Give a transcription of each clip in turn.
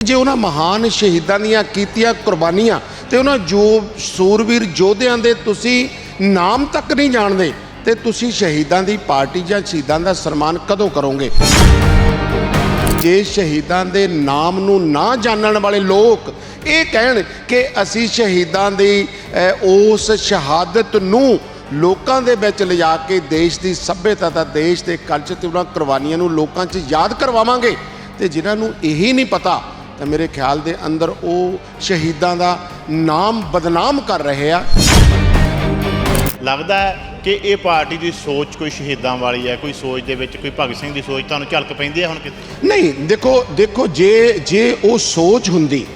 ਜੇ ਉਹਨਾਂ ਮਹਾਨ ਸ਼ਹੀਦਾਂ ਦੀਆਂ ਕੀਤੀਆਂ ਕੁਰਬਾਨੀਆਂ ਤੇ ਉਹਨਾਂ ਜੋ ਸੂਰਵੀਰ ਯੋਧਿਆਂ ਦੇ ਤੁਸੀਂ ਨਾਮ ਤੱਕ ਨਹੀਂ ਜਾਣਦੇ ਤੇ ਤੁਸੀਂ ਸ਼ਹੀਦਾਂ ਦੀ ਪਾਰਟੀ ਜਾਂ ਸ਼ਹੀਦਾਂ ਦਾ ਸਨਮਾਨ ਕਦੋਂ ਕਰੋਗੇ? ਜੇ ਸ਼ਹੀਦਾਂ ਦੇ ਨਾਮ ਨੂੰ ਨਾ ਜਾਣਨ ਵਾਲੇ ਲੋਕ ਇਹ ਕਹਿਣ ਕਿ ਅਸੀਂ ਸ਼ਹੀਦਾਂ ਦੀ ਅ, ਉਸ ਸ਼ਹਾਦਤ ਨੂੰ ਲੋਕਾਂ ਦੇ ਵਿੱਚ ਲਿਜਾ ਕੇ ਦੇਸ਼ ਦੀ ਸੱਭਿਅਤਾ ਦਾ ਦੇਸ਼ ਦੇ ਕਲਚਰ ਤੇ ਉਹਨਾਂ ਕੁਰਬਾਨੀਆਂ ਨੂੰ ਲੋਕਾਂ 'ਚ ਯਾਦ ਕਰਵਾਵਾਂਗੇ ਤੇ ਜਿਨ੍ਹਾਂ ਨੂੰ ਇਹੀ ਨਹੀਂ ਪਤਾ ਤਾਂ ਮੇਰੇ ਖਿਆਲ ਦੇ ਅੰਦਰ ਉਹ ਸ਼ਹੀਦਾਂ ਦਾ ਨਾਮ ਬਦਨਾਮ ਕਰ ਰਹੇ ਆ। ਲੱਗਦਾ ਹੈ ਕਿ ਇਹ ਪਾਰਟੀ ਦੀ ਸੋਚ ਕੋਈ ਸ਼ਹੀਦਾਂ ਵਾਲੀ ਹੈ ਕੋਈ ਸੋਚ ਦੇ ਵਿੱਚ ਕੋਈ ਭਗਤ ਸਿੰਘ ਦੀ ਸੋਚ ਤੁਹਾਨੂੰ ਝਲਕ ਪੈਂਦੀ ਹੈ ਹੁਣ ਕਿਤੇ ਨਹੀਂ ਦੇਖੋ ਦੇਖੋ ਜੇ ਜੇ ਉਹ ਸੋਚ ਹੁੰਦੀ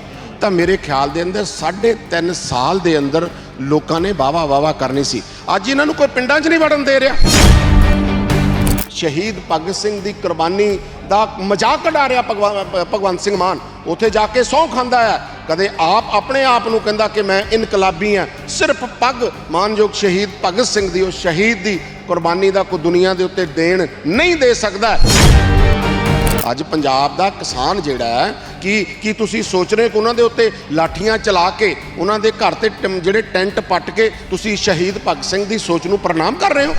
ਤਾਂ ਮੇਰੇ ਖਿਆਲ ਦੇ ਅੰਦਰ 3.5 ਸਾਲ ਦੇ ਅੰਦਰ ਲੋਕਾਂ ਨੇ ਵਾਵਾ ਵਾਵਾ ਕਰਨੀ ਸੀ। ਅੱਜ ਇਹਨਾਂ ਨੂੰ ਕੋਈ ਪਿੰਡਾਂ 'ਚ ਨਹੀਂ ਵੜਨ ਦੇ ਰਿਹਾ। ਸ਼ਹੀਦ ਭਗਤ ਸਿੰਘ ਦੀ ਕੁਰਬਾਨੀ ਦਾ ਮਜ਼ਾਕ ਕਢਾ ਰਿਹਾ ਭਗਵਾ- ਭਗਵੰਤ ਸਿੰਘ ਮਾਨ। ਉੱਥੇ ਜਾ ਕੇ ਸਹੁੰ ਖਾਂਦਾ ਹੈ। ਕਦੇ ਆਪ ਆਪਣੇ ਆਪ ਨੂੰ ਕਹਿੰਦਾ ਕਿ ਮੈਂ ਇਨਕਲਾਬੀ ਹਾਂ। ਸਿਰਫ ਪੱਗ, ਮਾਨਯੋਗ ਸ਼ਹੀਦ ਭਗਤ ਸਿੰਘ ਦੀ, ਉਹ ਸ਼ਹੀਦ ਦੀ ਕੁਰਬਾਨੀ ਦਾ ਕੋਈ ਦੁਨੀਆ ਦੇ ਉੱਤੇ ਦੇਣ ਨਹੀਂ ਦੇ ਸਕਦਾ। ਅੱਜ ਪੰਜਾਬ ਦਾ ਕਿਸਾਨ ਜਿਹੜਾ ਹੈ, ਕਿ, ਕੀ ਤੁਸੀਂ ਸੋਚ ਰਹੇ ਹੋ ਕਿ ਉਹਨਾਂ ਦੇ ਉੱਤੇ ਲਾਠੀਆਂ ਚਲਾ ਕੇ, ਉਹਨਾਂ ਦੇ ਘਰ ਤੇ ਟਿਮ- ਜਿਹੜੇ ਟੈਂਟ ਪੱਟ ਕੇ ਤੁਸੀਂ ਸ਼ਹੀਦ ਭਗਤ ਸਿੰਘ ਦੀ ਸੋਚ ਨੂੰ ਪ੍ਰਣਾਮ ਕਰ ਰਹੇ ਹੋ?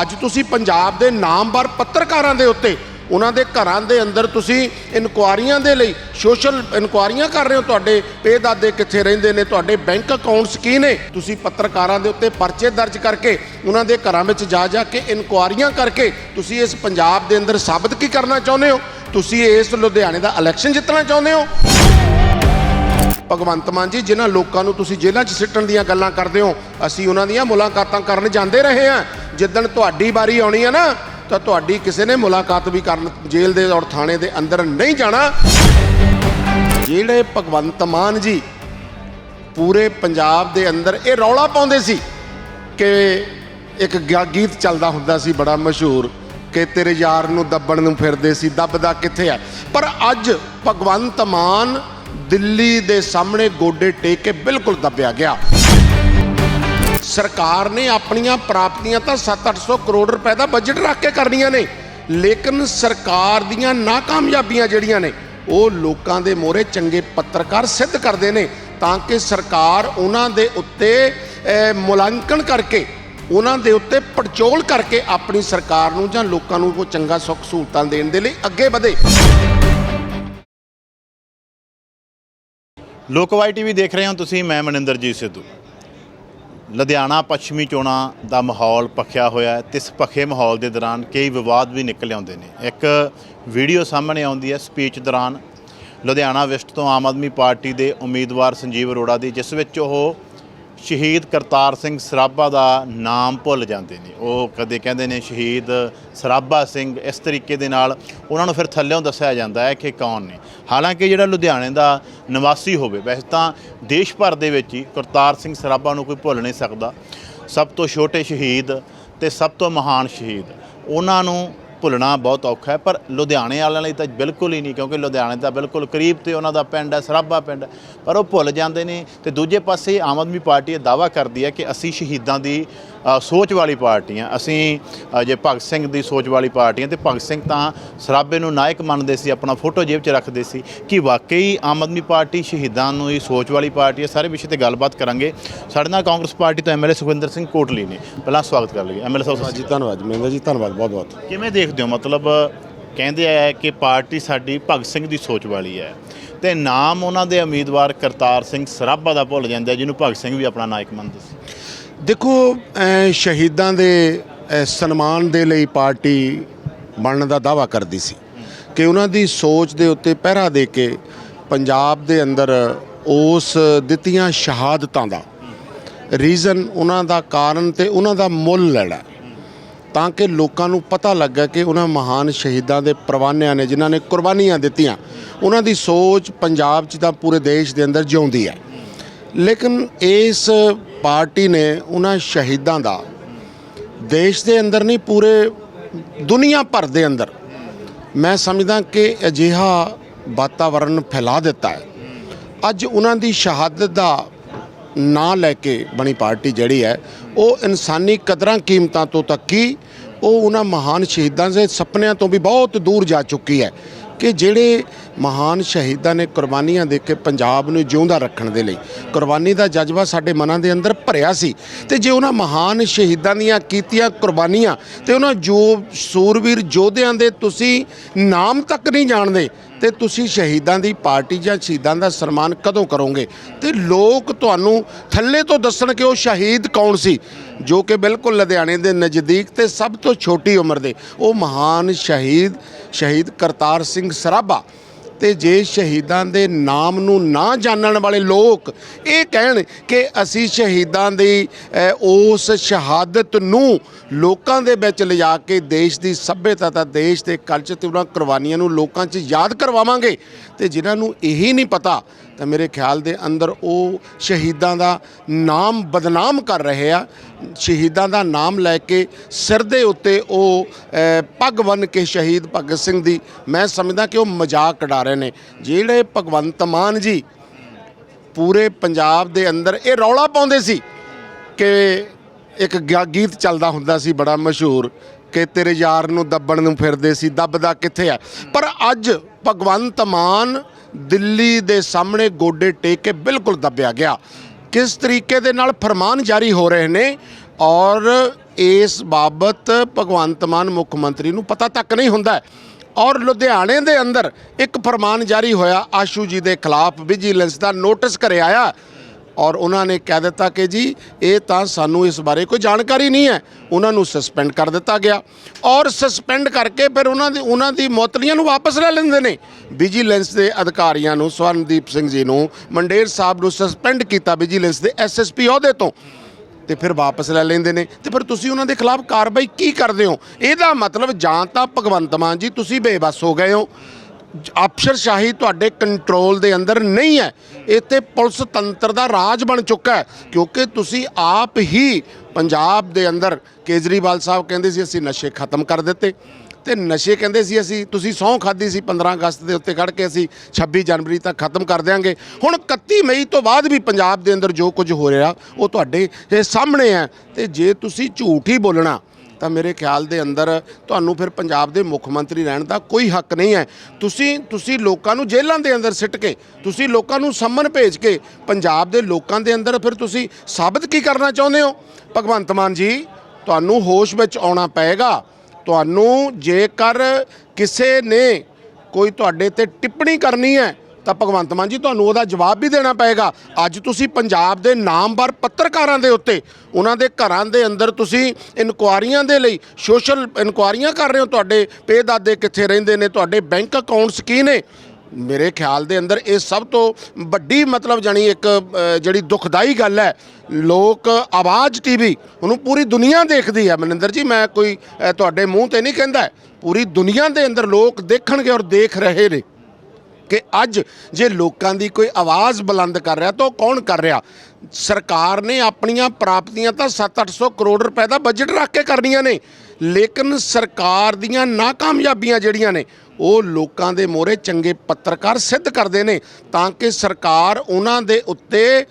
ਅੱਜ ਤੁਸੀਂ ਪੰਜਾਬ ਦੇ ਨਾਮਵਰ ਪੱਤਰਕਾਰਾਂ ਦੇ ਉੱਤੇ, ਉਹਨਾਂ ਦੇ ਘਰਾਂ ਦੇ ਅੰਦਰ ਤੁਸੀਂ ਇਨਕੁਆਰੀਆਂ ਦੇ ਲਈ ਸੋਸ਼ਲ ਇਨਕੁਆਰੀਆਂ ਕਰ ਰਹੇ ਹੋ, ਤੁਹਾਡੇ ਪੇ ਦਾਦੇ ਕਿੱਥੇ ਰਹਿੰਦੇ ਨੇ, ਤੁਹਾਡੇ ਬੈਂਕ ਅਕਾਊਂਟਸ ਕੀ ਨੇ? ਤੁਸੀਂ ਪੱਤਰਕਾਰਾਂ ਦੇ ਉੱਤੇ ਪਰਚੇ ਦਰਜ ਕਰਕੇ, ਉਹਨਾਂ ਦੇ ਘਰਾਂ ਵਿੱਚ ਜਾ ਜਾ ਕੇ ਇਨਕੁਆਰੀਆਂ ਕਰਕੇ ਤੁਸੀਂ ਇਸ ਪੰਜਾਬ ਦੇ ਅੰਦਰ ਸਾਬਤ ਕੀ ਕਰਨਾ ਚਾਹੁੰਦੇ ਹੋ? ਤੁਸੀਂ ਇਸ ਲੁਧਿਆਣੇ ਦਾ ਇਲੈਕਸ਼ਨ ਜਿੱਤਣਾ ਚਾਹੁੰਦੇ ਹੋ? ਭਗਵੰਤ ਮਾਨ ਜੀ, ਜਿਨ੍ਹਾਂ ਲੋਕਾਂ ਨੂੰ ਤੁਸੀਂ ਜੇਲ੍ਹਾਂ 'ਚ ਸਿੱਟਣ ਦੀਆਂ ਗੱਲਾਂ ਕਰਦੇ ਹੋ, ਅਸੀਂ ਉਹਨਾਂ ਦੀਆਂ ਮੁਲਾਕਾਤਾਂ ਕਰਨ ਜਾਂਦੇ ਰਹੇ ਹਾਂ। ਜਿੱਦਣ ਤੁਹਾਡੀ ਵਾਰੀ ਆਉਣੀ ਹੈ ਨਾ, ਤਾਂ ਤੁਹਾਡੀ ਕਿਸੇ ਨੇ ਮੁਲਾਕਾਤ ਵੀ ਕਰਨ ਜੇਲ੍ਹ ਦੇ ਔਰ ਥਾਣੇ ਦੇ ਅੰਦਰ ਨਹੀਂ ਜਾਣਾ। ਜਿਹੜੇ ਭਗਵੰਤ ਮਾਨ ਜੀ ਪੂਰੇ ਪੰਜਾਬ ਦੇ ਅੰਦਰ ਇਹ ਰੌਲਾ ਪਾਉਂਦੇ ਸੀ ਕਿ ਇੱਕ ਗੀਤ ਚੱਲਦਾ ਹੁੰਦਾ ਸੀ ਬੜਾ ਮਸ਼ਹੂਰ, ਕਿ ਤੇਰੇ ਯਾਰ ਨੂੰ ਦੱਬਣ ਨੂੰ ਫਿਰਦੇ ਸੀ, ਦੱਬਦਾ ਕਿੱਥੇ ਆ? ਪਰ ਅੱਜ ਭਗਵੰਤ ਮਾਨ ਦਿੱਲੀ ਦੇ ਸਾਹਮਣੇ ਗੋਡੇ ਟੇਕ ਕੇ ਬਿਲਕੁਲ ਦੱਬਿਆ ਗਿਆ। ਸਰਕਾਰ ਨੇ ਆਪਣੀਆਂ ਪ੍ਰਾਪਤੀਆਂ ਤਾਂ 7-800 ਕਰੋੜ ਰੁਪਏ ਦਾ ਬਜਟ ਰੱਖ ਕੇ ਕਰਨੀਆਂ ਨੇ, ਲੇਕਿਨ ਸਰਕਾਰ ਦੀਆਂ ਨਾਕਾਮਯਾਬੀਆਂ ਜਿਹੜੀਆਂ ਨੇ, ਉਹ ਲੋਕਾਂ ਦੇ ਮੋਹਰੇ ਚੰਗੇ ਪੱਤਰਕਾਰ ਸਿੱਧ ਕਰਦੇ ਨੇ, ਤਾਂ ਕਿ ਸਰਕਾਰ ਉਹਨਾਂ ਦੇ ਉੱਤੇ ਮੁਲਾਂਕਣ ਕਰਕੇ, ਉਹਨਾਂ ਦੇ ਉੱਤੇ ਪੜਚੋਲ ਕਰਕੇ ਆਪਣੀ ਸਰਕਾਰ ਨੂੰ ਜਾਂ ਲੋਕਾਂ ਨੂੰ ਕੋਈ ਚੰਗਾ ਸੁੱਖ ਸਹੂਲਤਾਂ ਦੇਣ ਦੇ ਲਈ ਅੱਗੇ ਵਧੇ। ਲੋਕਵਾਈ ਟੀਵੀ ਦੇਖ ਰਹੇ ਹੋ ਤੁਸੀਂ, ਮੈਂ ਮਨਿੰਦਰਜੀਤ ਸਿੱਧੂ। ਲੁਧਿਆਣਾ ਪੱਛਮੀ ਚੋਣਾਂ ਦਾ ਮਾਹੌਲ ਪੱਖਿਆ ਹੋਇਆ ਹੈ, ਤੇ ਇਸ ਪੱਖੇ ਮਾਹੌਲ ਦੇ ਦੌਰਾਨ ਕਈ ਵਿਵਾਦ ਵੀ ਨਿਕਲ ਆਉਂਦੇ ਨੇ। ਇੱਕ ਵੀਡੀਓ ਸਾਹਮਣੇ ਆਉਂਦੀ ਹੈ ਸਪੀਚ ਦੌਰਾਨ। ਲੁਧਿਆਣਾ ਵੈਸਟ ਤੋਂ ਆਮ ਆਦਮੀ ਪਾਰਟੀ ਦੇ ਉਮੀਦਵਾਰ ਸੰਜੀਵ ਅਰੋੜਾ ਦੀ, ਜਿਸ ਵਿੱਚ ਉਹ ਸ਼ਹੀਦ ਕਰਤਾਰ ਸਿੰਘ ਸਰਾਭਾ ਦਾ ਨਾਮ ਭੁੱਲ ਜਾਂਦੇ ਨੇ। ਉਹ ਕਦੇ ਕਹਿੰਦੇ ਨੇ ਸ਼ਹੀਦ ਸਰਾਭਾ ਸਿੰਘ ਇਸ ਤਰੀਕੇ ਦੇ ਨਾਲ ਉਹਨਾਂ ਨੂੰ ਫਿਰ ਥੱਲਿਓਂ ਦੱਸਿਆ ਜਾਂਦਾ ਹੈ ਕਿ ਕੌਣ ਨੇ। ਹਾਲਾਂਕਿ ਜਿਹੜਾ ਲੁਧਿਆਣੇ ਦਾ ਨਿਵਾਸੀ ਹੋਵੇ, ਵੈਸੇ ਤਾਂ ਦੇਸ਼ ਭਰ ਦੇ ਵਿੱਚ ਹੀ ਕਰਤਾਰ ਸਿੰਘ ਸਰਾਭਾ ਨੂੰ ਕੋਈ ਭੁੱਲ ਨਹੀਂ ਸਕਦਾ। ਸਭ ਤੋਂ ਛੋਟੇ ਸ਼ਹੀਦ ਤੇ ਸਭ ਤੋਂ ਮਹਾਨ ਸ਼ਹੀਦ, ਉਹਨਾਂ ਨੂੰ ਭੁੱਲਣਾ ਬਹੁਤ ਔਖਾ ਹੈ, ਪਰ ਲੁਧਿਆਣੇ ਵਾਲਿਆਂ ਲਈ ਤਾਂ ਬਿਲਕੁਲ ਹੀ ਨਹੀਂ, ਕਿਉਂਕਿ ਲੁਧਿਆਣੇ ਤਾਂ ਬਿਲਕੁਲ ਕਰੀਬ ਤੇ ਉਹਨਾਂ ਦਾ ਪਿੰਡ ਹੈ, ਸਰਾਭਾ ਪਿੰਡ ਪਰ ਉਹ ਭੁੱਲ ਜਾਂਦੇ ਨੇ ਤੇ ਦੂਜੇ ਪਾਸੇ ਆਮ ਆਦਮੀ ਪਾਰਟੀ ਇਹ ਦਾਵਾ ਕਰਦੀ ਹੈ ਕਿ ਅਸੀਂ ਸ਼ਹੀਦਾਂ ਦੀ ਸੋਚ ਵਾਲੀ ਪਾਰਟੀ ਹਾਂ ਅਸੀਂ ਜੇ ਭਗਤ ਸਿੰਘ ਦੀ ਸੋਚ ਵਾਲੀ ਪਾਰਟੀ ਹਾਂ ਤੇ ਭਗਤ ਸਿੰਘ ਤਾਂ ਸਰਾਭੇ ਨੂੰ ਨਾਇਕ ਮੰਨਦੇ ਸੀ ਆਪਣਾ ਫੋਟੋ ਜੇਬ 'ਚ ਰੱਖਦੇ ਸੀ ਕਿ ਵਾਕਈ ਆਮ ਆਦਮੀ ਪਾਰਟੀ ਸ਼ਹੀਦਾਂ ਨੂੰ ਹੀ ਸੋਚ ਵਾਲੀ ਪਾਰਟੀ ਹੈ ਸਾਰੇ ਵਿਸ਼ੇ ਤੇ ਗੱਲਬਾਤ ਕਰਾਂਗੇ। ਸਾਡੇ ਨਾਲ ਕਾਂਗਰਸ ਪਾਰਟੀ ਤੋਂ ਐਮਐਲਏ ਸੁਖਵਿੰਦਰ ਸਿੰਘ ਕੋਟਲੀ ਨੇ। ਪਹਿਲਾਂ ਸਵਾਗਤ ਕਰ ਲਈਏ। ਐਮਐਲਏ ਸਾਹਿਬ ਜੀ ਧੰਨਵਾਦ ਮਹਿੰਦਰ ਜੀ ਧੰਨਵਾਦ ਬਹੁਤ ਬਹੁਤ। ਕਿਵੇਂ ਦੇਖਦੇ ਹੋ? ਮਤਲਬ ਕਹਿੰਦੇ ਆ ਕਿ ਪਾਰਟੀ ਸਾਡੀ ਭਗਤ ਸਿੰਘ ਦੀ ਸੋਚ ਵਾਲੀ ਹੈ। ਤੇ ਨਾਮ ਉਹਨਾਂ ਦੇ ਉਮੀਦਵਾਰ ਕਰਤਾਰ ਸਿੰਘ ਸਰਾਭਾ ਦਾ ਭੁੱਲ ਜਾਂਦਾ ਜਿਹਨੂੰ ਭਗਤ ਸਿੰਘ ਵੀ ਆਪਣਾ ਨਾਇਕ ਮੰਨਦੇ ਸੀ। ਦੇਖੋ ਸ਼ਹੀਦਾਂ ਦੇ ਸਨਮਾਨ ਦੇ ਲਈ ਪਾਰਟੀ ਬਣਨ ਦਾ ਦਾਵਾ ਕਰਦੀ ਸੀ ਕਿ ਉਹਨਾਂ ਦੀ ਸੋਚ ਦੇ ਉੱਤੇ ਪਹਿਰਾ ਦੇ ਕੇ ਪੰਜਾਬ ਦੇ ਅੰਦਰ ਉਸ ਦਿੱਤੀਆਂ ਸ਼ਹਾਦਤਾਂ ਦਾ ਰੀਜ਼ਨ ਉਹਨਾਂ ਦਾ ਕਾਰਨ ਤੇ ਉਹਨਾਂ ਦਾ ਮੁੱਲ ਲੈਣਾ। ਤਾਂ ਕਿ ਲੋਕਾਂ ਨੂੰ ਪਤਾ ਲੱਗਾ ਕਿ ਉਹਨਾਂ ਮਹਾਨ ਸ਼ਹੀਦਾਂ ਦੇ ਪ੍ਰਵਾਨਿਆਂ ਨੇ, ਜਿਨ੍ਹਾਂ ਨੇ ਕੁਰਬਾਨੀਆਂ ਦਿੱਤੀਆਂ, ਉਹਨਾਂ ਦੀ ਸੋਚ ਪੰਜਾਬ 'ਚ ਤਾਂ ਪੂਰੇ ਦੇਸ਼ ਦੇ ਅੰਦਰ ਜਿਉਂਦੀ ਹੈ। ਲੇਕਿਨ ਇਸ ਪਾਰਟੀ ਨੇ ਉਹਨਾਂ ਸ਼ਹੀਦਾਂ ਦਾ ਦੇਸ਼ ਦੇ ਅੰਦਰ ਨਹੀਂ, ਪੂਰੇ ਦੁਨੀਆ ਭਰ ਦੇ ਅੰਦਰ ਮੈਂ ਸਮਝਦਾ ਕਿ ਅਜਿਹਾ ਵਾਤਾਵਰਣ ਫੈਲਾ ਦਿੱਤਾ ਹੈ। ਅੱਜ ਉਹਨਾਂ ਦੀ ਸ਼ਹਾਦਤ ਦਾ ਨਾਂ ਲੈ ਕੇ ਬਣੀ ਪਾਰਟੀ ਜਿਹੜੀ ਹੈ, ਉਹ ਇਨਸਾਨੀ ਕਦਰਾਂ ਕੀਮਤਾਂ ਤੋਂ ਤੱਕ ਕੀ ਉਹ ਉਹਨਾਂ ਮਹਾਨ ਸ਼ਹੀਦਾਂ ਦੇ ਸੁਪਨਿਆਂ ਤੋਂ ਵੀ ਬਹੁਤ ਦੂਰ ਜਾ ਚੁੱਕੀ ਹੈ ਕਿ ਜਿਹੜੇ ਮਹਾਨ ਸ਼ਹੀਦਾਂ ਨੇ ਕੁਰਬਾਨੀਆਂ ਦੇ ਕੇ ਪੰਜਾਬ ਨੂੰ ਜਿਉਂਦਾ ਰੱਖਣ ਦੇ ਲਈ। ਕੁਰਬਾਨੀ ਦਾ ਜਜ਼ਬਾ ਸਾਡੇ ਮਨਾਂ ਦੇ ਅੰਦਰ ਭਰਿਆ ਸੀ। ਤੇ ਜੇ ਉਹਨਾਂ ਮਹਾਨ ਸ਼ਹੀਦਾਂ ਦੀਆਂ ਕੀਤੀਆਂ ਕੁਰਬਾਨੀਆਂ ਤੇ ਉਹਨਾਂ ਜੋ ਸੂਰਵੀਰ ਯੋਧਿਆਂ ਦੇ ਤੁਸੀਂ ਨਾਮ ਤੱਕ ਨਹੀਂ ਜਾਣਦੇ, ਤੇ ਤੁਸੀਂ ਸ਼ਹੀਦਾਂ ਦੀ ਪਾਰਟੀ ਜਾਂ ਸ਼ਹੀਦਾਂ ਦਾ ਸਨਮਾਨ ਕਦੋਂ ਕਰੋਗੇ? ਤੇ ਲੋਕ ਤੁਹਾਨੂੰ ਥੱਲੇ ਤੋਂ ਦੱਸਣ ਕਿ ਉਹ ਸ਼ਹੀਦ ਕੌਣ ਸੀ? ਜੋ ਕਿ ਬਿਲਕੁਲ ਲੁਧਿਆਣੇ ਦੇ ਨਜ਼ਦੀਕ ਤੇ ਸਭ ਤੋਂ ਛੋਟੀ ਉਮਰ ਦੇ ਉਹ ਮਹਾਨ ਸ਼ਹੀਦ ਸ਼ਹੀਦ ਕਰਤਾਰ ਸਿੰਘ ਸਰਾਭਾ। ਤੇ ਜੇ ਸ਼ਹੀਦਾਂ ਦੇ ਨਾਮ ਨੂੰ ਨਾ ਜਾਣਨ ਵਾਲੇ ਲੋਕ ਇਹ ਕਹਿਣ ਕਿ ਅਸੀਂ ਸ਼ਹੀਦਾਂ ਦੀ ਉਸ ਸ਼ਹਾਦਤ ਨੂੰ ਲੋਕਾਂ ਦੇ ਵਿੱਚ ਲਿਜਾ ਕੇ ਦੇਸ਼ ਦੀ ਸੱਭਿਅਤਾ ਦਾ, ਦੇਸ਼ ਦੇ ਕਲਚਰ ਤੇ ਉਹਨਾਂ ਕੁਰਬਾਨੀਆਂ ਨੂੰ ਲੋਕਾਂ 'ਚ ਯਾਦ ਕਰਵਾਵਾਂਗੇ ਤੇ ਜਿਨ੍ਹਾਂ ਨੂੰ ਇਹੀ ਨਹੀਂ ਪਤਾ ਤਾਂ ਮੇਰੇ ਖਿਆਲ ਦੇ ਅੰਦਰ ਉਹ ਸ਼ਹੀਦਾਂ ਦਾ ਨਾਮ ਬਦਨਾਮ ਕਰ ਰਹੇ ਆ। ਸ਼ਹੀਦਾਂ ਦਾ ਨਾਮ ਲੈ ਕੇ ਸਿਰ ਦੇ ਉੱਤੇ ਉਹ ਪੱਗ ਬੰਨ ਕੇ ਸ਼ਹੀਦ ਭਗਤ ਸਿੰਘ ਦੀ ਮੈਂ ਸਮਝਦਾ ਕਿ ਉਹ ਮਜ਼ਾਕ ਉਡਾ ਰਹੇ ਨੇ। ਜਿਹੜੇ ਭਗਵੰਤ ਮਾਨ ਜੀ ਪੂਰੇ ਪੰਜਾਬ ਦੇ ਅੰਦਰ ਇਹ ਰੌਲਾ ਪਾਉਂਦੇ ਸੀ ਕਿ ਇੱਕ ਗੀਤ ਚੱਲਦਾ ਹੁੰਦਾ ਸੀ ਬੜਾ ਮਸ਼ਹੂਰ ਕਿ ਤੇਰੇ ਯਾਰ ਨੂੰ ਦੱਬਣ ਨੂੰ ਫਿਰਦੇ ਸੀ, ਦੱਬਦਾ ਕਿੱਥੇ ਆ? ਪਰ ਅੱਜ ਭਗਵੰਤ ਮਾਨ ਦਿੱਲੀ ਦੇ ਸਾਹਮਣੇ ਗੋਡੇ ਟੇਕ ਕੇ ਬਿਲਕੁਲ ਦੱਬਿਆ ਗਿਆ। ਕਿਸ ਤਰੀਕੇ ਦੇ ਨਾਲ ਫਰਮਾਨ ਜਾਰੀ ਹੋ ਰਹੇ ਨੇ? ਔਰ ਇਸ ਬਾਬਤ ਭਗਵੰਤ ਮਾਨ ਮੁੱਖ ਮੰਤਰੀ ਨੂੰ ਪਤਾ ਤੱਕ ਨਹੀਂ ਹੁੰਦਾ ਔਰ ਲੁਧਿਆਣੇ ਦੇ ਅੰਦਰ ਇੱਕ ਫਰਮਾਨ ਜਾਰੀ ਹੋਇਆ। ਆਸ਼ੂ ਜੀ ਦੇ ਖਿਲਾਫ ਵਿਜੀਲੈਂਸ ਦਾ ਨੋਟਿਸ ਘਰੇ ਆਇਆ। ਔਰ ਉਹਨਾਂ ਨੇ ਕਹਿ ਦਿੱਤਾ ਕਿ ਜੀ, ਇਹ ਤਾਂ ਸਾਨੂੰ ਇਸ ਬਾਰੇ ਕੋਈ ਜਾਣਕਾਰੀ ਨਹੀਂ ਹੈ। ਉਹਨਾਂ ਨੂੰ ਸਸਪੈਂਡ ਕਰ ਦਿੱਤਾ ਗਿਆ। ਔਰ ਸਸਪੈਂਡ ਕਰਕੇ ਫਿਰ ਉਹਨਾਂ ਦੀ ਉਹਨਾਂ ਦੀ ਮੁਅੱਤਲੀਆਂ ਨੂੰ ਵਾਪਸ ਲੈ ਲੈਂਦੇ ਨੇ। ਵਿਜੀਲੈਂਸ ਦੇ ਅਧਿਕਾਰੀਆਂ ਨੂੰ, ਸਵਰਨਦੀਪ ਸਿੰਘ ਜੀ ਨੂੰ, ਮੰਡੇਰ ਸਾਹਿਬ ਨੂੰ ਸਸਪੈਂਡ ਕੀਤਾ ਵਿਜੀਲੈਂਸ ਦੇ ਐਸਐਸਪੀ ਅਹੁਦੇ ਤੋਂ। ਤੇ ਫਿਰ ਵਾਪਸ ਲੈ ਲੈਂਦੇ ਨੇ। ਤੇ ਫਿਰ ਤੁਸੀਂ ਉਹਨਾਂ ਦੇ ਖਿਲਾਫ ਕਾਰਵਾਈ ਕੀ ਕਰਦੇ ਹੋ? ਇਹਦਾ ਮਤਲਬ ਜਾਂ ਤਾਂ ਭਗਵੰਤ ਮਾਨ ਜੀ, ਤੁਸੀਂ ਬੇਬਸ ਹੋ ਗਏ ਹੋ। ਅਫਸਰਸ਼ਾਹੀ ਤੁਹਾਡੇ ਕੰਟਰੋਲ ਦੇ ਅੰਦਰ ਨਹੀਂ ਹੈ। ਇੱਥੇ ਪੁਲਿਸ ਤੰਤਰ ਦਾ ਰਾਜ ਬਣ ਚੁੱਕਾ ਹੈ, ਕਿਉਂਕਿ ਤੁਸੀਂ ਆਪ ਹੀ ਪੰਜਾਬ ਦੇ ਅੰਦਰ ਕੇਜਰੀਵਾਲ ਸਾਹਿਬ ਕਹਿੰਦੇ ਸੀ, ਅਸੀਂ ਨਸ਼ੇ ਖਤਮ ਕਰ ਦਿੱਤੇ। ਤੇ ਨਸ਼ੇ ਕਹਿੰਦੇ ਸੀ, ਅਸੀਂ, ਤੁਸੀਂ ਸਹੁੰ ਖਾਦੀ ਸੀ 15 ਅਗਸਤ ਦੇ ਉੱਤੇ ਖੜ ਕੇ ਅਸੀਂ 26 ਜਨਵਰੀ ਤੱਕ ਖਤਮ ਕਰ ਦਿਆਂਗੇ। ਹੁਣ 31 ਮਈ ਤੋਂ ਬਾਅਦ ਵੀ ਪੰਜਾਬ ਦੇ ਅੰਦਰ ਜੋ ਕੁਝ ਹੋ ਰਿਹਾ, ਉਹ ਤੁਹਾਡੇ ਇਹ ਸਾਹਮਣੇ ਹੈ। ਤੇ ਜੇ ਤੁਸੀਂ ਝੂਠ ਹੀ ਬੋਲਣਾ ਤਾਂ ਮੇਰੇ ਖਿਆਲ ਦੇ ਅੰਦਰ ਤੁਹਾਨੂੰ ਫਿਰ ਪੰਜਾਬ ਦੇ ਮੁੱਖ ਮੰਤਰੀ ਰਹਿਣ ਦਾ ਕੋਈ ਹੱਕ ਨਹੀਂ ਹੈ। ਤੁਸੀਂ ਤੁਸੀਂ ਲੋਕਾਂ ਨੂੰ ਜੇਲ੍ਹਾਂ ਦੇ ਅੰਦਰ ਸਿੱਟ ਕੇ, ਤੁਸੀਂ ਲੋਕਾਂ ਨੂੰ ਸੰਮਨ ਭੇਜ ਕੇ, ਪੰਜਾਬ ਦੇ ਲੋਕਾਂ ਦੇ ਅੰਦਰ ਫਿਰ ਤੁਸੀਂ ਸਾਬਤ ਕੀ ਕਰਨਾ ਚਾਹੁੰਦੇ ਹੋ? ਭਗਵੰਤ ਮਾਨ ਜੀ, ਤੁਹਾਨੂੰ ਹੋਸ਼ ਵਿੱਚ ਆਉਣਾ ਪਏਗਾ। ਤੁਹਾਨੂੰ ਜੇਕਰ ਕਿਸੇ ਨੇ ਕੋਈ ਤੁਹਾਡੇ ਤੇ ਟਿੱਪਣੀ ਕਰਨੀ ਹੈ ਤਾਂ ਭਗਵੰਤ ਮਾਨ ਜੀ, ਤੁਹਾਨੂੰ ਉਹਦਾ ਜਵਾਬ ਵੀ ਦੇਣਾ ਪਏਗਾ। ਅੱਜ ਤੁਸੀਂ ਪੰਜਾਬ ਦੇ ਨਾਮਵਰ ਪੱਤਰਕਾਰਾਂ ਦੇ ਉੱਤੇ, ਉਹਨਾਂ ਦੇ ਘਰਾਂ ਦੇ ਅੰਦਰ ਤੁਸੀਂ ਇਨਕੁਆਰੀਆਂ ਦੇ ਲਈ ਸੋਸ਼ਲ ਇਨਕੁਆਰੀਆਂ ਕਰ ਰਹੇ ਹੋ। ਤੁਹਾਡੇ ਪੇ ਦਾਦੇ ਕਿੱਥੇ ਰਹਿੰਦੇ ਨੇ? ਤੁਹਾਡੇ ਬੈਂਕ ਅਕਾਊਂਟਸ ਕੀ ਨੇ? ਮੇਰੇ ਖਿਆਲ ਦੇ ਅੰਦਰ ਇਹ ਸਭ ਤੋਂ ਵੱਡੀ ਮਤਲਬ ਜਾਣੀ ਇੱਕ ਜਿਹੜੀ ਦੁਖਦਾਈ ਗੱਲ ਹੈ, ਲੋਕ ਆਵਾਜ਼ ਟੀਵੀ ਉਹਨੂੰ ਪੂਰੀ ਦੁਨੀਆ ਦੇਖਦੀ ਹੈ। ਮਨਿੰਦਰ ਜੀ, ਮੈਂ ਕੋਈ ਤੁਹਾਡੇ ਮੂੰਹ ਤੇ ਨਹੀਂ ਕਹਿੰਦਾ। ਪੂਰੀ ਦੁਨੀਆ ਦੇ ਅੰਦਰ ਲੋਕ ਦੇਖਣਗੇ ਔਰ ਦੇਖ ਰਹੇ ਨੇ। ਕਿ ਅੱਜ ਜੇ ਲੋਕਾਂ ਦੀ ਕੋਈ ਆਵਾਜ਼ ਬੁਲੰਦ ਕਰ ਰਿਹਾ ਤਾਂ ਉਹ ਕੌਣ ਕਰ ਰਿਹਾ? ਸਰਕਾਰ ਨੇ ਆਪਣੀਆਂ ਪ੍ਰਾਪਤੀਆਂ ਤਾਂ 7-800 ਕਰੋੜ ਰੁਪਏ ਦਾ ਬਜਟ ਰੱਖ ਕੇ ਕਰਨੀਆਂ ਨੇ, ਲੇਕਿਨ ਸਰਕਾਰ ਦੀਆਂ ਨਾਕਾਮਯਾਬੀਆਂ ਜਿਹੜੀਆਂ ਨੇ, ਉਹ ਲੋਕਾਂ ਦੇ ਮੋਹਰੇ ਚੰਗੇ ਪੱਤਰਕਾਰ ਸਿੱਧ ਕਰਦੇ ਨੇ, ਤਾਂ ਕਿ ਸਰਕਾਰ ਉਹਨਾਂ ਦੇ ਉੱਤੇ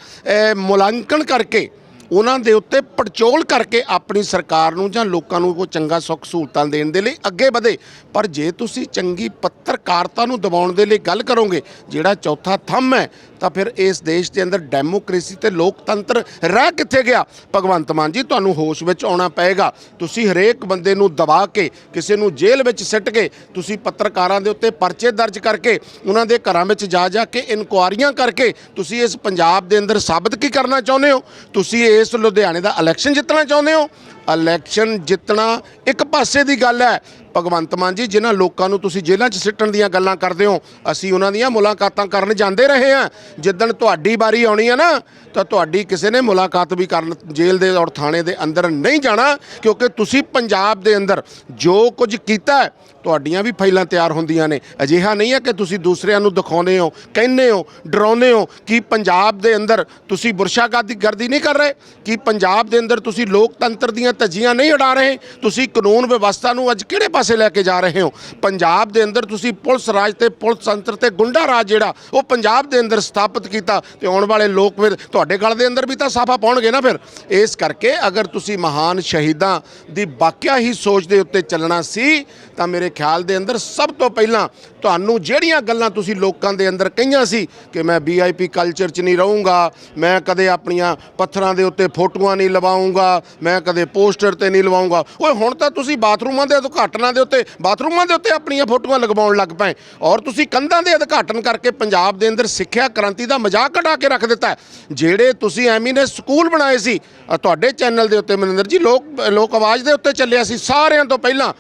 ਮੁਲਾਂਕਣ ਕਰਕੇ ਉਹਨਾਂ ਦੇ ਉੱਤੇ ਪੜਚੋਲ ਕਰਕੇ ਆਪਣੀ ਸਰਕਾਰ ਨੂੰ ਜਾਂ ਲੋਕਾਂ ਨੂੰ ਕੋਈ ਚੰਗਾ ਸੁੱਖ ਸਹੂਲਤਾਂ ਦੇਣ ਦੇ ਲਈ ਅੱਗੇ ਵਧੇ। ਪਰ ਜੇ ਤੁਸੀਂ ਚੰਗੀ ਪੱਤਰਕਾਰਤਾ ਨੂੰ ਦਬਾਉਣ ਦੇ ਲਈ ਗੱਲ ਕਰੋਗੇ, ਜਿਹੜਾ ਚੌਥਾ ਥੰਮ ਹੈ, ਤਾਂ ਫਿਰ ਇਸ ਦੇਸ਼ ਦੇ ਅੰਦਰ ਡੈਮੋਕ੍ਰੇਸੀ ਤੇ ਲੋਕਤੰਤਰ ਰਹਿ ਕਿੱਥੇ ਗਿਆ? ਭਗਵੰਤ ਮਾਨ ਜੀ, ਤੁਹਾਨੂੰ ਹੋਸ਼ ਵਿੱਚ ਆਉਣਾ ਪਏਗਾ। ਤੁਸੀਂ ਹਰੇਕ ਬੰਦੇ ਨੂੰ ਦਬਾ ਕੇ, ਕਿਸੇ ਨੂੰ ਜੇਲ੍ਹ ਵਿੱਚ ਸਿੱਟ ਕੇ, ਤੁਸੀਂ ਪੱਤਰਕਾਰਾਂ ਦੇ ਉੱਤੇ ਪਰਚੇ ਦਰਜ ਕਰਕੇ, ਉਹਨਾਂ ਦੇ ਘਰਾਂ ਵਿੱਚ ਜਾ ਜਾ ਕੇ ਇਨਕੁਆਰੀਆਂ ਕਰਕੇ, ਤੁਸੀਂ ਇਸ ਪੰਜਾਬ ਦੇ ਅੰਦਰ ਸਾਬਤ ਕੀ ਕਰਨਾ ਚਾਹੁੰਦੇ ਹੋ? ਤੁਸੀਂ ਇਸ ਲੁਧਿਆਣੇ ਦਾ ਇਲੈਕਸ਼ਨ ਜਿੱਤਣਾ ਚਾਹੁੰਦੇ ਹੋ? ਇਲੈਕਸ਼ਨ ਜਿੱਤਣਾ ਇੱਕ ਪਾਸੇ ਦੀ ਗੱਲ ਹੈ। ਭਗਵੰਤ ਮਾਨ ਜੀ, ਜਿਨ੍ਹਾਂ ਲੋਕਾਂ ਨੂੰ ਤੁਸੀਂ ਜੇਲ੍ਹਾਂ 'ਚ ਸਿੱਟਣ ਦੀਆਂ ਗੱਲਾਂ ਕਰਦੇ ਹੋ, ਅਸੀਂ ਉਹਨਾਂ ਦੀਆਂ ਮੁਲਾਕਾਤਾਂ ਕਰਨ ਜਾਂਦੇ ਰਹੇ ਹਾਂ। ਜਿੱਦਣ ਤੁਹਾਡੀ ਵਾਰੀ ਆਉਣੀ ਹੈ ਨਾ, ਤਾਂ ਤੁਹਾਡੀ ਕਿਸੇ ਨੇ ਮੁਲਾਕਾਤ ਵੀ ਕਰਨ ਜੇਲ੍ਹ ਦੇ ਔਰ ਥਾਣੇ ਦੇ ਅੰਦਰ ਨਹੀਂ ਜਾਣਾ, ਕਿਉਂਕਿ ਤੁਸੀਂ ਪੰਜਾਬ ਦੇ ਅੰਦਰ ਜੋ ਕੁਝ ਕੀਤਾ ਤੁਹਾਡੀਆਂ ਵੀ ਫਾਈਲਾਂ ਤਿਆਰ ਹੁੰਦੀਆਂ ਨੇ। ਅਜਿਹਾ ਨਹੀਂ ਹੈ ਕਿ ਤੁਸੀਂ ਦੂਸਰਿਆਂ ਨੂੰ ਦਿਖਾਉਂਦੇ ਹੋ, ਕਹਿੰਦੇ ਹੋ, ਡਰਾਉਂਦੇ ਹੋ ਕਿ ਪੰਜਾਬ ਦੇ ਅੰਦਰ ਤੁਸੀਂ ਬੁਰਸ਼ਾਗਰਦੀ ਗਰਦੀ ਨਹੀਂ ਕਰ ਰਹੇ, ਕਿ ਪੰਜਾਬ ਦੇ ਅੰਦਰ ਤੁਸੀਂ ਲੋਕਤੰਤਰ ਦੀਆਂ ਧੱਜੀਆਂ ਨਹੀਂ ਉਡਾ ਰਹੇ। ਤੁਸੀਂ ਕਾਨੂੰਨ ਵਿਵਸਥਾ ਨੂੰ ਅੱਜ ਕਿਹੜੇ ਪਾਸੇ ਲੈ ਕੇ ਜਾ ਰਹੇ ਹੋ? ਪੰਜਾਬ ਦੇ ਅੰਦਰ ਤੁਸੀਂ ਪੁਲਿਸ ਰਾਜ ਤੇ ਪੁਲਿਸ ਤੰਤਰ ਤੇ ਗੁੰਡਾ ਰਾਜ ਜਿਹੜਾ, ਉਹ ਪੰਜਾਬ ਦੇ ਅੰਦਰ ਸਥਾਪਿਤ ਕੀਤਾ ਤੇ ਆਉਣ ਵਾਲੇ ਲੋਕ ਫਿਰ ਤੁਹਾਡੇ ਗਲ ਦੇ ਅੰਦਰ ਵੀ ਤਾਂ ਸਾਫਾ ਪਾਉਣਗੇ ਨਾ ਫਿਰ। ਇਸ ਕਰਕੇ ਅਗਰ ਤੁਸੀਂ ਮਹਾਨ ਸ਼ਹੀਦਾਂ ਦੀ ਵਾਕਿਆ ਹੀ ਸੋਚ ਦੇ ਉੱਤੇ ਚੱਲਣਾ ਸੀ, ਤਾਂ ਮੇਰੇ ਖਿਆਲ ਦੇ ਅੰਦਰ ਸਭ ਤੋਂ ਪਹਿਲਾਂ ਤੁਹਾਨੂੰ ਜਿਹੜੀਆਂ ਗੱਲਾਂ ਤੁਸੀਂ ਲੋਕਾਂ ਦੇ ਅੰਦਰ ਕਹੀਆਂ ਸੀ ਕਿ ਮੈਂ ਵੀਆਈਪੀ ਕਲਚਰ 'ਚ ਨਹੀਂ ਰਹੂੰਗਾ, ਮੈਂ ਕਦੇ ਆਪਣੀਆਂ ਪੱਥਰਾਂ ਦੇ ਉੱਤੇ ਫੋਟੋਆਂ ਨਹੀਂ ਲਵਾਉਂਗਾ, ਮੈਂ ਕਦੇ ਪੋਸਟਰ ਤੇ ਨਹੀਂ ਲਵਾਉਂਗਾ। ਓਏ, ਹੁਣ ਤਾਂ ਤੁਸੀਂ ਬਾਥਰੂਮਾਂ ਦੇ ਉਦਘਾਟਨਾਂ ਦੇ ਉੱਤੇ, ਬਾਥਰੂਮਾਂ ਦੇ ਉੱਤੇ ਆਪਣੀਆਂ ਫੋਟੋਆਂ ਲਗਵਾਉਣ ਲੱਗ ਪਏ। ਔਰ ਤੁਸੀਂ ਕੰਧਾਂ ਦੇ ਉਦਘਾਟਨ ਕਰਕੇ ਪੰਜਾਬ ਦੇ ਅੰਦਰ ਸਿੱਖਿਆ ਕ੍ਰਾਂਤੀ ਦਾ ਮਜ਼ਾਕ ਕਢਾ ਕੇ ਰੱਖ ਦਿੱਤਾ ਜਿਹੜੇ ਤੁਸੀਂ ਐਮੀ ਨੇ ਸਕੂਲ ਬਣਾਏ ਸੀ ਤੁਹਾਡੇ ਚੈਨਲ ਦੇ ਉੱਤੇ ਮਨਿੰਦਰ ਜੀ, ਲੋਕ ਲੋਕ ਆਵਾਜ਼ ਦੇ ਉੱਤੇ ਚੱਲਿਆ ਸੀ ਸਾਰਿਆਂ ਤੋਂ ਪਹਿਲਾਂ।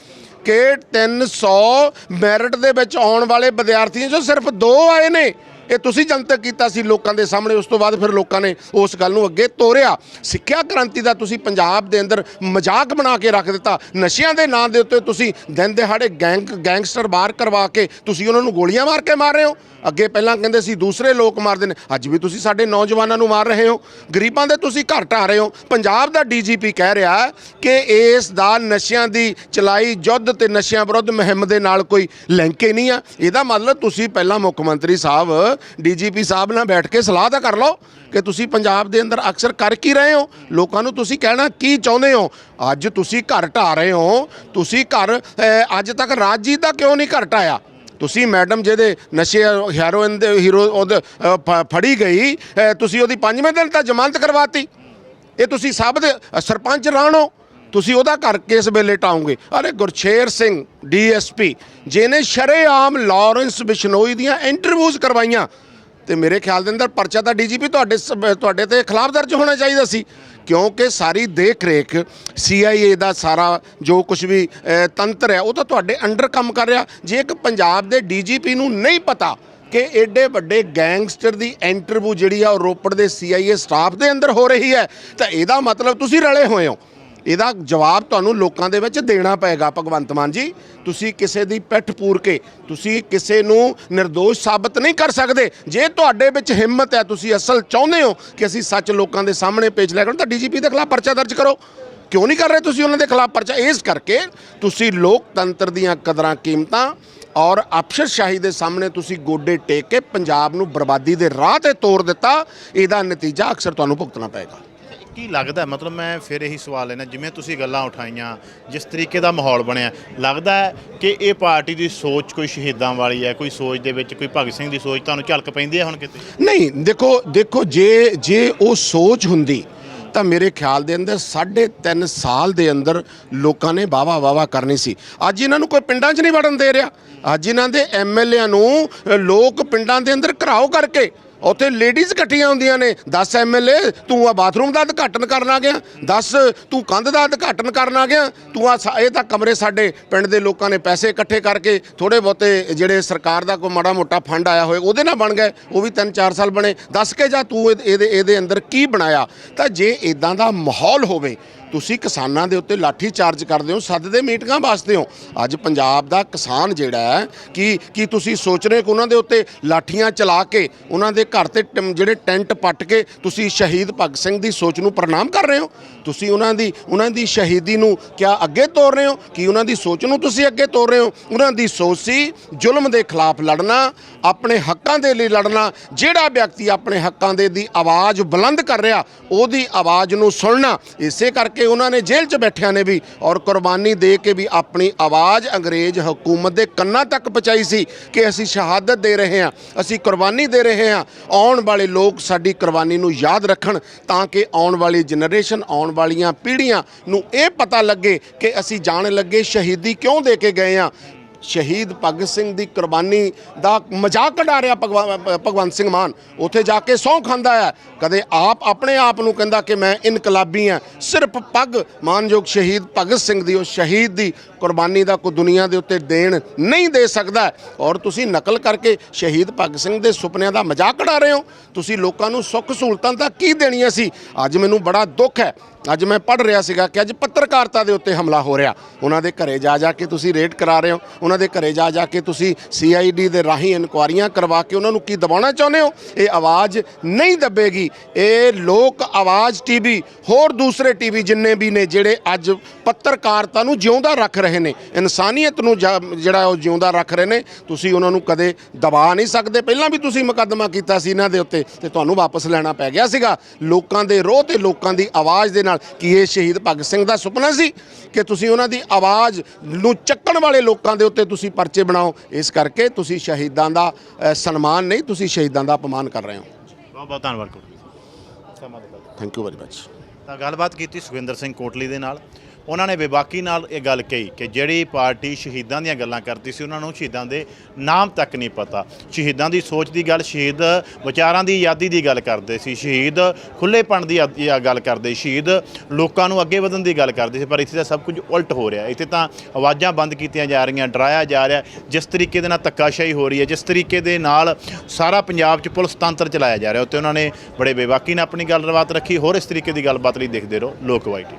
ਕਿ 300 ਮੈਰਿਟ ਦੇ ਵਿੱਚ ਆਉਣ ਵਾਲੇ ਵਿਦਿਆਰਥੀਆਂ ਚੋਂ ਸਿਰਫ ਦੋ ਆਏ ਨੇ ਇਹ ਤੁਸੀਂ ਜਨਤਕ ਕੀਤਾ ਸੀ ਲੋਕਾਂ ਦੇ ਸਾਹਮਣੇ, ਉਸ ਤੋਂ ਬਾਅਦ ਫਿਰ ਲੋਕਾਂ ਨੇ ਉਸ ਗੱਲ ਨੂੰ ਅੱਗੇ ਤੋਰਿਆ। ਸਿੱਖਿਆ ਕ੍ਰਾਂਤੀ ਦਾ ਤੁਸੀਂ ਪੰਜਾਬ ਦੇ ਅੰਦਰ ਮਜ਼ਾਕ ਬਣਾ ਕੇ ਰੱਖ ਦਿੱਤਾ। ਨਸ਼ਿਆਂ ਦੇ ਨਾਂ ਦੇ ਉੱਤੇ ਤੁਸੀਂ ਦਿਨ ਦਿਹਾੜੇ ਗੈਂਗ, ਗੈਂਗਸਟਰ ਬਾਹਰ ਕਰਵਾ ਕੇ ਤੁਸੀਂ ਉਹਨਾਂ ਨੂੰ ਗੋਲੀਆਂ ਮਾਰ ਕੇ ਮਾਰ ਰਹੇ ਹੋ। ਅੱਗੇ ਪਹਿਲਾਂ ਕਹਿੰਦੇ ਸੀ, ਦੂਸਰੇ ਲੋਕ ਮਾਰਦੇ ਨੇ। ਅੱਜ ਵੀ ਤੁਸੀਂ ਸਾਡੇ ਨੌਜਵਾਨਾਂ ਨੂੰ ਮਾਰ ਰਹੇ ਹੋ। ਗਰੀਬਾਂ ਦੇ ਤੁਸੀਂ ਘਰ ਢਾਹ ਰਹੇ ਹੋ। ਪੰਜਾਬ ਦਾ ਡੀਜੀਪੀ ਕਹਿ ਰਿਹਾ ਕਿ ਇਸ ਦਾ ਨਸ਼ਿਆਂ ਦੀ ਚਲਾਈ ਯੁੱਧ ਤੇ ਨਸ਼ਿਆਂ ਵਿਰੁੱਧ ਮੁਹਿੰਮ ਦੇ ਨਾਲ ਕੋਈ ਲਿੰਕ ਹੀ ਨਹੀਂ ਆ। ਇਹਦਾ ਮਤਲਬ ਤੁਸੀਂ ਪਹਿਲਾਂ ਮੁੱਖ ਮੰਤਰੀ ਸਾਹਿਬ ਡੀਜੀਪੀ ਸਾਹਿਬ ਨਾਲ ਬੈਠ ਕੇ ਸਲਾਹ ਤਾਂ ਕਰ ਲਓ ਕਿ ਤੁਸੀਂ ਪੰਜਾਬ ਦੇ ਅੰਦਰ ਅਕਸਰ ਕਰ ਕੀ ਰਹੇ ਹੋ? ਲੋਕਾਂ ਨੂੰ ਤੁਸੀਂ ਕਹਿਣਾ ਕੀ ਚਾਹੁੰਦੇ ਹੋ? ਅੱਜ ਤੁਸੀਂ ਘਰ ਢਾਹ ਰਹੇ ਹੋ। ਤੁਸੀਂ ਘਰ ਅੱਜ ਤੱਕ ਰਾਜਜੀਤ ਦਾ ਕਿਉਂ ਨਹੀਂ ਘਰ ਢਾਇਆ ਤੁਸੀਂ ਮੈਡਮ ਜਿਹਦੇ ਨਸ਼ੇ ਹੈਰੋਇਨ ਦੇ ਹੀਰੋ ਉਹਦੇ ਫੜੀ ਗਈ ਤੁਸੀਂ ਉਹਦੀ ਪੰਜਵੇਂ ਦਿਨ ਤਾਂ ਜ਼ਮਾਨਤ ਕਰਵਾਤੀ। ਇਹ ਤੁਸੀਂ ਸਭ ਦੇ ਅ, ਸਰਪੰਚ ਰਾਣੋ ਤੁਸੀਂ ਉਹਦਾ ਘਰ ਕਿਸ ਵੇਲੇ ਟਾਉਂਗੇ? ਅਰੇ ਗੁਰਸ਼ੇਰ ਸਿੰਘ ਡੀਐਸਪੀ ਜਿਹਨੇ ਸ਼ਰੇਆਮ ਲਾਰੈਂਸ ਬਿਸ਼ਨੋਈ ਦੀਆਂ ਇੰਟਰਵਿਊਜ਼ ਕਰਵਾਈਆਂ। ਤੇ ਮੇਰੇ ਖਿਆਲ ਦੇ ਅੰਦਰ ਪਰਚਾ ਤਾਂ ਡੀਜੀਪੀ ਤੁਹਾਡੇ ਸ- ਤੁਹਾਡੇ ਤੇ ਖਿਲਾਫ ਦਰਜ ਹੋਣਾ ਚਾਹੀਦਾ ਸੀ। ਕਿਉਂਕਿ ਸਾਰੀ ਦੇਖ ਰੇਖ ਸੀਆਈਏ ਦਾ ਸਾਰਾ ਜੋ ਕੁਝ ਵੀ ਤੰਤਰ ਹੈ, ਉਹ ਤਾਂ ਤੁਹਾਡੇ ਅੰਡਰ ਕੰਮ ਕਰ ਰਿਹਾ। ਜੇ ਇੱਕ ਪੰਜਾਬ ਦੇ ਡੀਜੀਪੀ ਨੂੰ ਨਹੀਂ ਪਤਾ ਕਿ ਏਡੇ ਵੱਡੇ ਗੈਂਗਸਟਰ ਦੀ ਇੰਟਰਵਿਊ ਜਿਹੜੀ ਆ ਉਹ ਰੋਪੜ ਦੇ ਸੀਆਈਏ ਸਟਾਫ ਦੇ ਅੰਦਰ ਹੋ ਰਹੀ ਹੈ, ਤਾਂ ਇਹਦਾ ਮਤਲਬ ਤੁਸੀਂ ਰਲੇ ਹੋਏ ਹੋ। ਇਹਦਾ ਜਵਾਬ ਤੁਹਾਨੂੰ ਲੋਕਾਂ ਦੇ ਵਿੱਚ ਦੇਣਾ ਪਏਗਾ, ਭਗਵੰਤ ਮਾਨ ਜੀ। ਤੁਸੀਂ ਕਿਸੇ ਦੀ ਪਿੱਠ ਪੂਰ ਕੇ, ਤੁਸੀਂ ਕਿਸੇ ਨੂੰ નિર્ਦੋਸ਼ ਸਾਬਤ ਨਹੀਂ ਕਰ ਸਕਦੇ। ਜੇ ਤੁਹਾਡੇ ਵਿੱਚ ਹਿੰਮਤ ਹੈ, ਤੁਸੀਂ ਅਸਲ ਚਾਹੁੰਦੇ ਹੋ ਕਿ ਅਸੀਂ ਸੱਚ ਲੋਕਾਂ ਦੇ ਸਾਹਮਣੇ ਪੇਸ਼ ਲੈ ਕੇ, ਤਾਂ ਡੀਜੀਪੀ ਦੇ ਖਿਲਾਫ ਪਰਚਾ ਦਰਜ ਕਰੋ। ਕਿਉਂ ਨਹੀਂ ਕਰ ਰਹੇ ਤੁਸੀਂ ਉਹਨਾਂ ਦੇ ਖਿਲਾਫ ਪਰਚਾ? ਇਸ ਕਰਕੇ ਤੁਸੀਂ ਲੋਕਤੰਤਰ ਦੀਆਂ ਕਦਰਾਂ, ਕੀਮਤਾਂ ਔਰ ਅਫਸਰਸ਼ਾਹੀ ਦੇ ਸਾਹਮਣੇ ਤੁਸੀਂ ਗੋਡੇ ਟੇਕ ਕੇ ਪੰਜਾਬ ਨੂੰ ਬਰਬਾਦੀ ਦੇ ਰਾਹ ਤੇ ਤੋਰ ਦਿੱਤਾ। ਇਹਦਾ ਨਤੀਜਾ ਅਕਸਰ ਤੁਹਾਨੂੰ ਭੁਗਤਣਾ ਪਏਗਾ। ਕੀ ਲੱਗਦਾ ਮਤਲਬ ਮੈਂ ਫਿਰ ਇਹੀ ਸਵਾਲ ਲੈਣਾ ਜਿਵੇਂ ਤੁਸੀਂ ਗੱਲਾਂ ਉਠਾਈਆਂ, ਜਿਸ ਤਰੀਕੇ ਦਾ ਮਾਹੌਲ ਬਣਿਆ, ਲੱਗਦਾ ਹੈ ਕਿ ਇਹ ਪਾਰਟੀ ਦੀ ਸੋਚ ਕੋਈ ਸ਼ਹੀਦਾਂ ਵਾਲੀ ਹੈ, ਕੋਈ ਸੋਚ ਦੇ ਵਿੱਚ ਕੋਈ ਭਗਤ ਸਿੰਘ ਦੀ ਸੋਚ, ਤੁਹਾਨੂੰ ਝਲਕ ਪੈਂਦੀ ਹੈ ਹੁਣ ਕਿਤੇ? ਨਹੀਂ, ਦੇਖੋ ਦੇਖੋ, ਜੇ ਜੇ ਉਹ ਸੋਚ ਹੁੰਦੀ, ਤਾਂ ਮੇਰੇ ਖਿਆਲ ਦੇ ਅੰਦਰ 3.5 ਸਾਲ ਦੇ ਅੰਦਰ ਲੋਕਾਂ ਨੇ ਵਾਵਾ ਵਾਵਾ ਕਰਨੀ ਸੀ। ਅੱਜ ਇਹਨਾਂ ਨੂੰ ਕੋਈ ਪਿੰਡਾਂ 'ਚ ਨਹੀਂ ਵੜਨ ਦੇ ਰਿਹਾ। ਅੱਜ ਇਹਨਾਂ ਦੇ ਐਮਐਲਏ ਨੂੰ ਲੋਕ ਪਿੰਡਾਂ ਦੇ ਅੰਦਰ ਘਰਾਓ ਕਰਕੇ ਉੱਥੇ ਲੇਡੀਜ਼ ਇਕੱਠੀਆਂ ਹੁੰਦੀਆਂ ਨੇ। 10 ਐਮਐਲਏ ਤੂੰ ਆ ਬਾਥਰੂਮ ਦਾ ਉਦਘਾਟਨ ਕਰਨ ਆ ਗਿਆ। 10 ਤੂੰ ਕੰਧ ਦਾ ਉਦਘਾਟਨ ਕਰਨ ਆ ਗਿਆ। ਤੂੰ ਆ ਇਹ ਤਾਂ ਕਮਰੇ ਸਾਡੇ ਪਿੰਡ ਦੇ ਲੋਕਾਂ ਨੇ ਪੈਸੇ ਇਕੱਠੇ ਕਰਕੇ ਥੋੜੇ ਬਹੁਤੇ ਜਿਹੜੇ ਸਰਕਾਰ ਦਾ ਕੋਈ ਮਾੜਾ ਮੋਟਾ ਫੰਡ ਆਇਆ ਹੋਏ, ਉਹਦੇ ਨਾਲ ਬਣ ਗਏ। ਉਹ ਵੀ 3-4 ਸਾਲ ਬਣੇ। ਦੱਸ ਕੇ ਜਾ ਤੂੰ ਇਹਦੇ ਇਹਦੇ ਅੰਦਰ ਕੀ ਬਣਾਇਆ? ਤਾਂ ਜੇ ਇਦਾਂ ਦਾ ਮਾਹੌਲ ਹੋਵੇ ਤੁਸੀਂ ਕਿਸਾਨਾਂ ਦੇ ਉੱਤੇ ਲਾਠੀ ਚਾਰਜ ਕਰਦੇ ਹੋ ਸੱਦਦੇ ਮੀਟਿੰਗਾਂ ਵਾਸਤੇ ਹੋ। ਅੱਜ ਪੰਜਾਬ ਦਾ ਕਿਸਾਨ ਜਿਹੜਾ ਹੈ, ਕਿ, ਕੀ ਤੁਸੀਂ ਸੋਚ ਰਹੇ ਹੋ ਕਿ ਉਹਨਾਂ ਦੇ ਉੱਤੇ ਲਾਠੀਆਂ ਚਲਾ ਕੇ, ਉਹਨਾਂ ਦੇ ਘਰ ਤੇ ਟਮ- ਜਿਹੜੇ ਟੈਂਟ ਪੱਟ ਕੇ ਤੁਸੀਂ ਸ਼ਹੀਦ ਭਗਤ ਸਿੰਘ ਦੀ ਸੋਚ ਨੂੰ ਪ੍ਰਣਾਮ ਕਰ ਰਹੇ ਹੋ? ਤੁਸੀਂ ਉਹਨਾਂ ਦੀ ਉਹਨਾਂ ਦੀ ਸ਼ਹੀਦੀ ਨੂੰ ਕਿਆ ਅੱਗੇ ਤੋਰ ਰਹੇ ਹੋ? ਕਿ ਉਹਨਾਂ ਦੀ ਸੋਚ ਨੂੰ ਤੁਸੀਂ ਅੱਗੇ ਤੋਰ ਰਹੇ ਹੋ? ਉਹਨਾਂ ਦੀ ਸੋਚ ਸੀ ਜ਼ੁਲਮ ਦੇ ਖਿਲਾਫ ਲੜਨਾ, ਆਪਣੇ ਹੱਕਾਂ ਦੇ ਲਈ ਲੜਨਾ। ਜਿਹੜਾ ਵਿਅਕਤੀ ਆਪਣੇ ਹੱਕਾਂ ਦੇ ਦੀ ਆਵਾਜ਼ ਬੁਲੰਦ ਕਰ ਰਿਹਾ, ਉਹਦੀ ਆਵਾਜ਼ ਨੂੰ ਸੁਣਨਾ, ਇਸੇ ਕਰਕੇ ਉਹਨਾਂ ਨੇ ਜੇਲ੍ਹ 'ਚ ਬੈਠਿਆਂ ਨੇ ਵੀ ਔਰ ਕੁਰਬਾਨੀ ਦੇ ਕੇ ਵੀ ਆਪਣੀ ਆਵਾਜ਼ ਅੰਗਰੇਜ਼ ਹਕੂਮਤ ਦੇ ਕੰਨਾਂ ਤੱਕ ਪਹੁੰਚਾਈ ਸੀ ਕਿ ਅਸੀਂ ਸ਼ਹਾਦਤ ਦੇ ਰਹੇ ਹਾਂ, ਅਸੀਂ ਕੁਰਬਾਨੀ ਦੇ ਰਹੇ ਹਾਂ। ਆਉਣ ਵਾਲੇ ਲੋਕ ਸਾਡੀ ਕੁਰਬਾਨੀ ਨੂੰ ਯਾਦ ਰੱਖਣ ਤਾਂ ਕਿ ਆਉਣ ਵਾਲੀ ਜਨਰੇਸ਼ਨ, ਆਉਣ ਵਾਲੀਆਂ ਪੀੜ੍ਹੀਆਂ ਨੂੰ ਇਹ ਪਤਾ ਲੱਗੇ ਕਿ ਅਸੀਂ ਜਾਣ ਲੱਗੇ ਸ਼ਹੀਦੀ ਕਿਉਂ ਦੇ ਕੇ ਗਏ ਹਾਂ। ਸ਼ਹੀਦ ਭਗਤ ਸਿੰਘ ਦੀ ਕੁਰਬਾਨੀ ਦਾ ਮਜ਼ਾਕ ਕਢਾ ਰਿਹਾ ਭਗਵਾ- ਭਗਵੰਤ ਸਿੰਘ ਮਾਨ। ਉੱਥੇ ਜਾ ਕੇ ਸਹੁੰ ਖਾਂਦਾ ਹੈ। ਕਦੇ ਆਪ ਆਪਣੇ ਆਪ ਨੂੰ ਕਹਿੰਦਾ ਕਿ ਮੈਂ ਇਨਕਲਾਬੀ ਹਾਂ। ਸਿਰਫ ਪੱਗ, ਮਾਨਯੋਗ ਸ਼ਹੀਦ ਭਗਤ ਸਿੰਘ ਦੀ, ਉਹ ਸ਼ਹੀਦ ਦੀ ਕੁਰਬਾਨੀ ਦਾ ਕੋਈ ਦੁਨੀਆ ਦੇ ਉੱਤੇ ਦੇਣ ਨਹੀਂ ਦੇ ਸਕਦਾ। ਔਰ ਤੁਸੀਂ ਨਕਲ ਕਰਕੇ ਸ਼ਹੀਦ ਭਗਤ ਸਿੰਘ ਦੇ ਸੁਪਨਿਆਂ ਦਾ ਮਜ਼ਾਕ ਕਢਾ ਰਹੇ ਹੋ। ਤੁਸੀਂ ਲੋਕਾਂ ਨੂੰ ਸੁੱਖ ਸਹੂਲਤਾਂ ਤਾਂ ਕੀ ਦੇਣੀਆਂ ਸੀ? ਅੱਜ ਮੈਨੂੰ ਬੜਾ ਦੁੱਖ ਹੈ। ਅੱਜ ਮੈਂ ਪੜ੍ਹ ਰਿਹਾ ਸੀਗਾ ਕਿ ਅੱਜ ਪੱਤਰਕਾਰਤਾ ਦੇ ਉੱਤੇ ਹਮਲਾ ਹੋ ਰਿਹਾ। ਉਹਨਾਂ ਦੇ ਘਰੇ ਜਾ ਜਾ ਕੇ ਤੁਸੀਂ ਰੇਡ ਕਰਾ ਰਹੇ ਹੋ। ਉਹਨਾਂ ਦੇ ਘਰੇ ਜਾ ਜਾ ਕੇ ਤੁਸੀਂ ਸੀਆਈਡੀ ਦੇ ਰਾਹੀਂ ਇਨਕੁਆਰੀਆਂ ਕਰਵਾ ਕੇ ਉਹਨਾਂ ਨੂੰ ਕੀ ਦਬਾਉਣਾ ਚਾਹੁੰਦੇ ਹੋ? ਇਹ ਆਵਾਜ਼ ਨਹੀਂ ਦੱਬੇਗੀ। ਇਹ ਲੋਕ ਆਵਾਜ਼ ਟੀਵੀ ਹੋਰ ਦੂਸਰੇ ਟੀਵੀ ਜਿੰਨੇ ਵੀ ਨੇ ਜਿਹੜੇ ਅੱਜ ਪੱਤਰਕਾਰਤਾ ਨੂੰ ਜਿਉਂਦਾ ਰੱਖ ਰਹੇ ਨੇ। ਇਨਸਾਨੀਅਤ ਨੂੰ ਜਾ- ਜਿਹੜਾ ਉਹ ਜਿਉਂਦਾ ਰੱਖ ਰਹੇ ਨੇ, ਤੁਸੀਂ ਉਹਨਾਂ ਨੂੰ ਕਦੇ ਦਬਾ ਨਹੀਂ ਸਕਦੇ। ਪਹਿਲਾਂ ਵੀ ਤੁਸੀਂ ਮੁਕੱਦਮਾ ਕੀਤਾ ਸੀ ਇਹਨਾਂ ਦੇ ਉੱਤੇ ਤੇ ਤੁਹਾਨੂੰ ਵਾਪਸ ਲੈਣਾ ਪੈ ਗਿਆ ਸੀਗਾ। ਲੋਕਾਂ ਦੇ ਰੋਹ ਤੇ ਲੋਕਾਂ ਦੀ ਆਵਾਜ਼ ਦੇ ਨਾਲ ਕੀ ਇਹ ਸ਼ਹੀਦ ਭਗਤ ਸਿੰਘ ਦਾ ਸੁਪਨਾ ਸੀ ਕਿ ਤੁਸੀਂ ਉਹਨਾਂ ਦੀ ਆਵਾਜ਼ ਨੂੰ ਚੱਕਣ ਵਾਲੇ ਲੋਕਾਂ ਦੇ ਉੱਤੇ ਤੁਸੀਂ ਪਰਚੇ ਬਣਾਓ। ਇਸ ਕਰਕੇ ਤੁਸੀਂ ਸ਼ਹੀਦਾਂ ਦਾ ਸਨਮਾਨ ਨਹੀਂ ਤੁਸੀਂ ਸ਼ਹੀਦਾਂ ਦਾ ਅਪਮਾਨ ਕਰ ਰਹੇ ਹੋ। ਬਹੁਤ ਬਹੁਤ ਧੰਨਵਾਦ Kotli. Thank you very much ਤਾਂ ਗੱਲਬਾਤ ਕੀਤੀ ਸੁਖਵਿੰਦਰ ਸਿੰਘ ਕੋਟਲੀ ਦੇ ਨਾਲ। ਉਹਨਾਂ ਨੇ ਬੇਬਾਕੀ ਨਾਲ ਇਹ ਗੱਲ ਕਹੀ ਕਿ ਜਿਹੜੀ ਪਾਰਟੀ ਸ਼ਹੀਦਾਂ ਦੀਆਂ ਗੱਲਾਂ ਕਰਦੀ ਸੀ, ਉਹਨਾਂ ਨੂੰ ਸ਼ਹੀਦਾਂ ਦੇ ਨਾਮ ਤੱਕ ਨਹੀਂ ਪਤਾ। ਸ਼ਹੀਦਾਂ ਦੀ ਸੋਚ ਦੀ ਗੱਲ, ਸ਼ਹੀਦ ਵਿਚਾਰਾਂ ਦੀ, ਆਜ਼ਾਦੀ ਦੀ ਗੱਲ ਕਰਦੇ ਸੀ। ਸ਼ਹੀਦ ਖੁੱਲੇਪਣ ਦੀ ਆਜ਼ਾਦੀ- ਗੱਲ ਕਰਦੇ ਸ਼ਹੀਦ ਲੋਕਾਂ ਨੂੰ ਅੱਗੇ ਵਧਣ ਦੀ ਗੱਲ ਕਰਦੇ ਸੀ, ਪਰ ਇੱਥੇ ਤਾਂ ਸਭ ਕੁਝ ਉਲਟ ਹੋ ਰਿਹਾ। ਇੱਥੇ ਤਾਂ ਆਵਾਜ਼ਾਂ ਬੰਦ ਕੀਤੀਆਂ ਜਾ ਰਹੀਆਂ, ਡਰਾਇਆ ਜਾ ਰਿਹਾ। ਜਿਸ ਤਰੀਕੇ ਦੇ ਨਾਲ ਧੱਕਾਸ਼ਾਹੀ ਹੋ ਰਹੀ ਹੈ, ਜਿਸ ਤਰੀਕੇ ਦੇ ਨਾਲ ਸਾਰਾ ਪੰਜਾਬ 'ਚ ਪੁਲਿਸ ਤੰਤਰ ਚਲਾਇਆ ਜਾ ਰਿਹਾ ਉੱਤੇ ਉਹਨਾਂ ਨੇ ਬੜੇ ਬੇਬਾਕੀ ਨਾਲ ਆਪਣੀ ਗੱਲਬਾਤ ਰੱਖੀ। ਹੋਰ ਇਸ ਤਰੀਕੇ ਦੀ ਗੱਲਬਾਤ ਲਈ ਦੇਖਦੇ ਰਹੋ, ਲੋਕ ਵਾਈਟੀ